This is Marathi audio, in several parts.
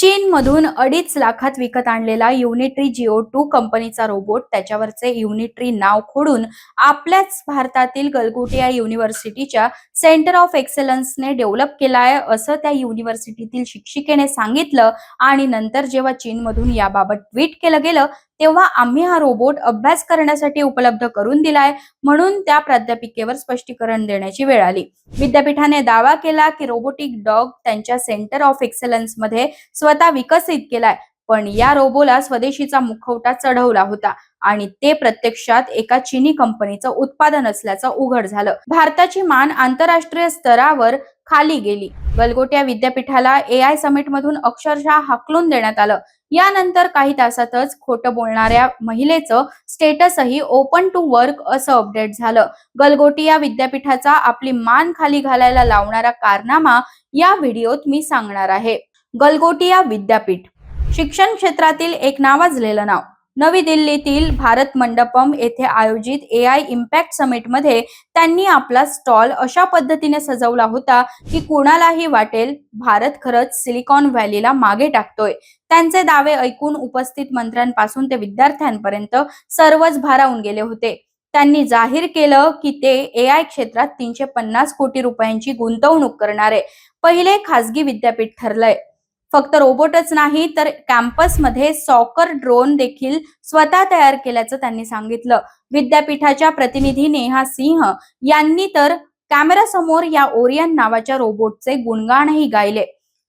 चीनमधून अडीच लाखात विकत आणलेला युनिट्री जिओ टू कंपनीचा रोबोट त्याच्यावरचे युनिट्री नाव खोडून आपल्याच भारतातील गलगोटिया युनिव्हर्सिटीच्या सेंटर ऑफ एक्सलन्सने डेव्हलप केला आहे असं त्या युनिव्हर्सिटीतील शिक्षिकेने सांगितलं. आणि नंतर जेव्हा चीनमधून याबाबत ट्विट केलं गेलं तेव्हा आम्ही हा रोबोट अभ्यास करण्यासाठी उपलब्ध करून दिलाय म्हणून त्या प्राध्यापिकेवर स्पष्टीकरण देण्याची वेळ आली. विद्यापीठाने दावा केला की रोबोटिक डॉग त्यांच्या सेंटर ऑफ एक्सलन्समध्ये स्वतः विकसित केलाय. पण या रोबोला स्वदेशीचा मुखवटा चढवला होता आणि ते प्रत्यक्षात एका चीनी कंपनीचं उत्पादन असल्याचं उघड झालं. भारताची मान आंतरराष्ट्रीय स्तरावर खाली गेली. गलगोट्या विद्यापीठाला ए आय समिट मधून अक्षरशः हाकलून देण्यात आलं. यानंतर काही तासातच खोटं बोलणाऱ्या महिलेचं स्टेटसही ओपन टू वर्क असं अपडेट झालं. गलगोटी या विद्यापीठाचा आपली मान खाली घालायला लावणारा कारनामा या व्हिडिओत मी सांगणार आहे. गलगोटिया विद्यापीठ शिक्षण क्षेत्रातील एक नावाजलेलं नाव. नवी दिल्लीतील भारत मंडपम येथे आयोजित ए आय इम्पॅक्ट समिटमध्ये त्यांनी आपला स्टॉल अशा पद्धतीने सजवला होता की कुणालाही वाटेल भारत खरंच सिलिकॉन व्हॅलीला मागे टाकतोय. त्यांचे दावे ऐकून उपस्थित मंत्र्यांपासून ते विद्यार्थ्यांपर्यंत सर्वच भारावून गेले होते. त्यांनी जाहीर केलं की ते ए आय क्षेत्रात तीनशे पन्नास कोटी रुपयांची गुंतवणूक करणारे. पहिले खासगी विद्यापीठ ठरलंय. फक्त रोबोटच नाही तर कॅम्पसमध्ये सॉकर ड्रोन देखील स्वतः तयार केल्याचं त्यांनी सांगितलं. विद्यापीठाच्या प्रतिनिधी नेहा सिंह यांनी तर कॅमेरासमोर या ओरियन नावाच्या रोबोटचे गुणगाणही गायले.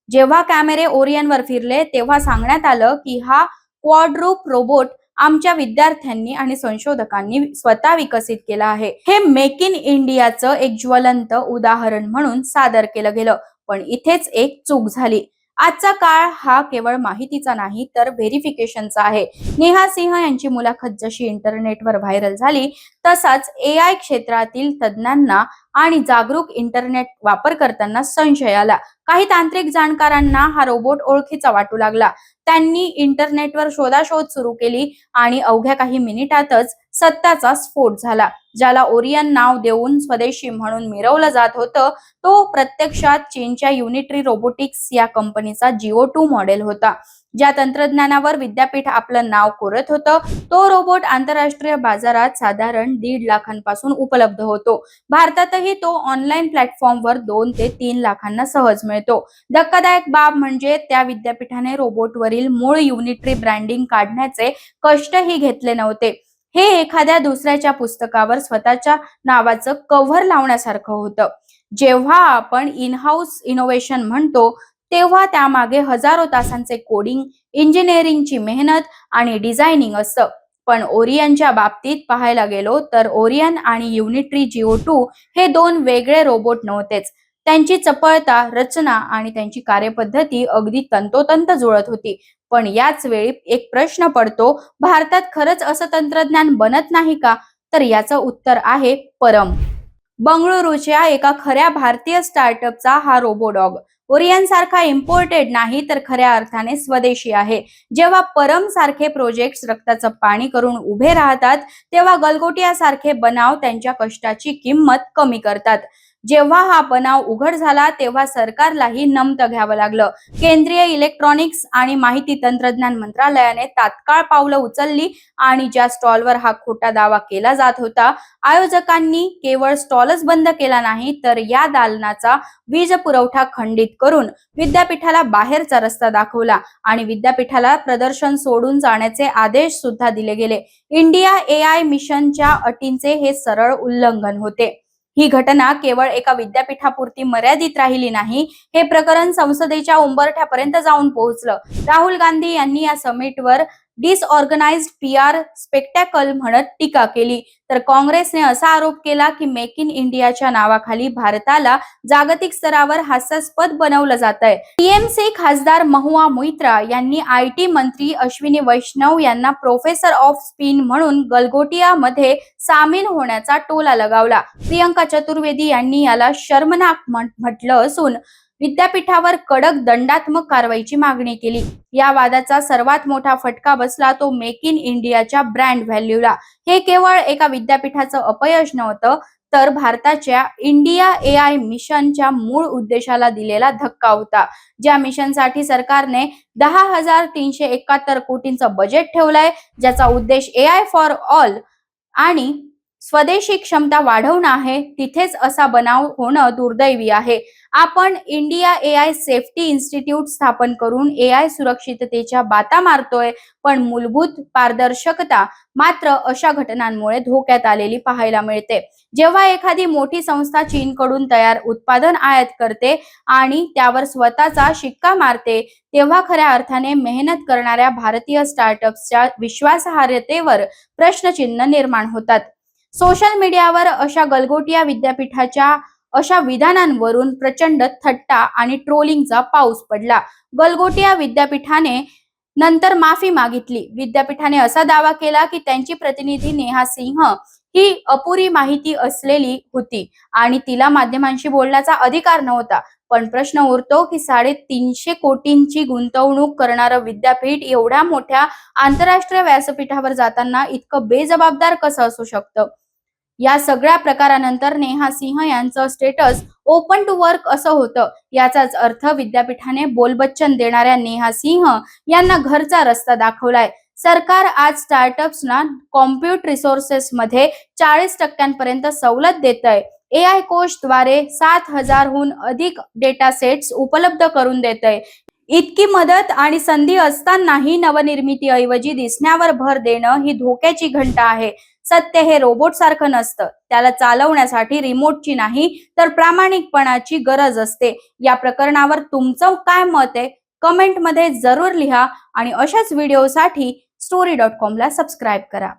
जेव्हा कॅमेरे ओरियनवर फिरले तेव्हा सांगण्यात आलं की हा क्वाड्रूप रोबोट आमच्या विद्यार्थ्यांनी आणि संशोधकांनी स्वतः विकसित केला आहे. हे मेक इन इंडियाचं एक ज्वलंत उदाहरण म्हणून सादर केलं गेलं पण इथेच एक चूक झाली. आजचा काळ हा केवळ माहितीचा नाही तर व्हेरिफिकेशनचा आहे. नेहा सिंह यांची मुलाखत जशी इंटरनेटवर व्हायरल झाली तसाच ए आय क्षेत्रातील तज्ज्ञांना आणि जागरूक इंटरनेट वापरकर्त्यांना संशय आला. काही तांत्रिक जाणकारांना हा रोबोट ओळखीचा वाटू लागला. त्यांनी इंटरनेटवर शोधाशोध सुरू केली आणि अवघ्या काही मिनिटातच सत्याचा स्फोट झाला. ज्याला ओरियन नाव देऊन स्वदेशी म्हणून मिरवलं जात होतं तो प्रत्यक्षात चीनच्या युनिट्री रोबोटिक्स या कंपनीचा जिओ टू मॉडेल होता. ज्या तंत्रज्ञानावर विद्यापीठ आपलं नाव कोरत होतं तो रोबोट आंतरराष्ट्रीय बाजारात साधारण दीड लाखांपासून उपलब्ध होतो. भारतातही तो ऑनलाईन प्लॅटफॉर्मवर दोन ते तीन लाखांना सहज मिळतो. धक्कादायक बाब म्हणजे त्या विद्यापीठाने रोबोटवरील मूळ युनिट्री ब्रँडिंग काढण्याचे कष्टही घेतले नव्हते. हे एखाद्या दुसऱ्याच्या पुस्तकावर स्वतःच्या नावाचं कव्हर लावण्यासारखं होतं. जेव्हा आपण इन हाऊस इनोव्हेशन म्हणतो तेव्हा त्यामागे हजारो तासांचे कोडिंग इंजिनिअरिंगची मेहनत आणि डिझायनिंग असतं. पण ओरियनच्या बाबतीत पाहायला गेलो तर ओरियन आणि युनिट्री जिओ टू हे दोन वेगळे रोबोट नव्हतेच. त्यांची चपळता रचना आणि त्यांची कार्यपद्धती अगदी तंतोतंत जुळत होती. पण याच वेळी एक प्रश्न पडतो भारतात खरंच असं तंत्रज्ञान बनत नाही का? तर याचं उत्तर आहे परम. बंगळुरूच्या एका खऱ्या भारतीय स्टार्टअपचा हा रोबोडॉग. ओरियन सारखा इम्पोर्टेड नाही तर खऱ्या अर्थाने स्वदेशी आहे. जेव्हा परम सारखे प्रोजेक्ट रक्ताचं पाणी करून उभे राहतात तेव्हा गलगोटिया सारखे बनाव त्यांच्या कष्टाची किंमत कमी करतात. जेव्हा हा बनाव उघड झाला तेव्हा सरकारलाही नमतं घ्यावं लागलं. केंद्रीय इलेक्ट्रॉनिक्स आणि माहिती तंत्रज्ञान मंत्रालयाने तात्काळ पावलं उचलली आणि ज्या स्टॉलवर हा खोटा दावा केला जात होता आयोजकांनी केवळ स्टॉलच बंद केला नाही तर या दालनाचा वीज पुरवठा खंडित करून विद्यापीठाला बाहेरचा रस्ता दाखवला आणि विद्यापीठाला प्रदर्शन सोडून जाण्याचे आदेश सुद्धा दिले गेले. इंडिया ए आय मिशनच्या अटींचे हे सरळ उल्लंघन होते. ही घटना केवळ एका विद्यापीठापुरती मर्यादित राहिली नाही हे प्रकरण संसदेच्या उंबरठ्यापर्यंत जाऊन पोहोचलं. राहुल गांधी यांनी या समिटवर डिसऑर्गनाइज पी आर स्पेक्टॅकल म्हणत टीका केली. तर काँग्रेसने असा आरोप केला की मेक इन इंडियाच्या नावाखाली भारताला जागतिक स्तरावर हास्यास्पद बनवलं जात आहे टीएमसी खासदार महुआ मोइत्रा यांनी आय टी मंत्री अश्विनी वैष्णव यांना प्रोफेसर ऑफ स्पिन म्हणून गलगोटियामध्ये सामील होण्याचा टोला लगावला. प्रियंका चतुर्वेदी यांनी याला शर्मनाक म्हटलं असून विद्यापीठावर कडक दंडात्मक कारवाईची मागणी केली. या वादाचा सर्वात मोठा फटका बसला तो मेक इन इंडियाच्या ब्रँड व्हॅल्यूला. हे केवळ एका विद्यापीठाचं अपयश नव्हतं तर भारताच्या इंडिया ए आय मिशनच्या मूळ उद्देशाला दिलेला धक्का होता. ज्या मिशनसाठी सरकारने दहा हजार तीनशे एकाहत्तर कोटींचं बजेट ठेवलंय ज्याचा उद्देश ए आय फॉर ऑल आणि स्वदेशी क्षमता वाढवणं आहे तिथेच असा बनाव होणं दुर्दैवी आहे. आपण India A I safety institute स्थापन करून ए आय सुरक्षिततेच्या बाता मारतोय पण मूलभूत पारदर्शकता मात्र अशा घटनांमुळे धोक्यात आलेली पाहायला मिळते. जेव्हा एखादी मोठी संस्था चीनकडून तयार उत्पादन आयात करते आणि त्यावर स्वतःचा शिक्का मारते तेव्हा खऱ्या अर्थाने मेहनत करणाऱ्या भारतीय स्टार्टअप्सच्या विश्वासार्हतेवर प्रश्नचिन्ह निर्माण होतात. सोशल मीडियावर अशा गलगोटिया विद्यापीठाच्या अशा विधानांवरून प्रचंड थट्टा आणि ट्रोलिंगचा पाऊस पडला. गलगोटिया विद्यापीठाने नंतर माफी मागितली. विद्यापीठाने असा दावा केला की त्यांची प्रतिनिधी नेहा सिंह ही अपुरी माहिती असलेली होती आणि तिला माध्यमांशी बोलण्याचा अधिकार नव्हता. पण प्रश्न उरतो की साडेतीनशे कोटींची गुंतवणूक करणारं विद्यापीठ एवढ्या मोठ्या आंतरराष्ट्रीय व्यासपीठावर जाताना इतकं बेजबाबदार कसं असू शकतं? या सगळ्या प्रकारानंतर नेहा सिंह यांचं स्टेटस ओपन टू वर्क असं होतं. याचाच अर्थ विद्यापीठाने बोलबच्चन देणाऱ्या नेहा सिंह यांना घरचा रस्ता दाखवलाय. सरकार आज स्टार्टअप्सना कॉम्प्युट रिसोर्सेस मध्ये चाळीस टक्क्यांपर्यंत सवलत देत आहे ए आय कोशद्वारे सात हजारहून अधिक डेटा सेट्स उपलब्ध करून देत आहे इतकी मदत आणि संधी असतानाही नवनिर्मितीऐवजी दिसण्यावर भर देणं ही धोक्याची घंटा आहे. सत्य हे रोबोट सारखं नसतं. त्याला चालवण्यासाठी रिमोटची नाही तर प्रामाणिकपणाची गरज असते. या प्रकरणावर तुमचं काय मत आहे? कमेंटमध्ये जरूर लिहा आणि अशाच व्हिडिओसाठी स्टोरी डॉट कॉमला सबस्क्राईब करा.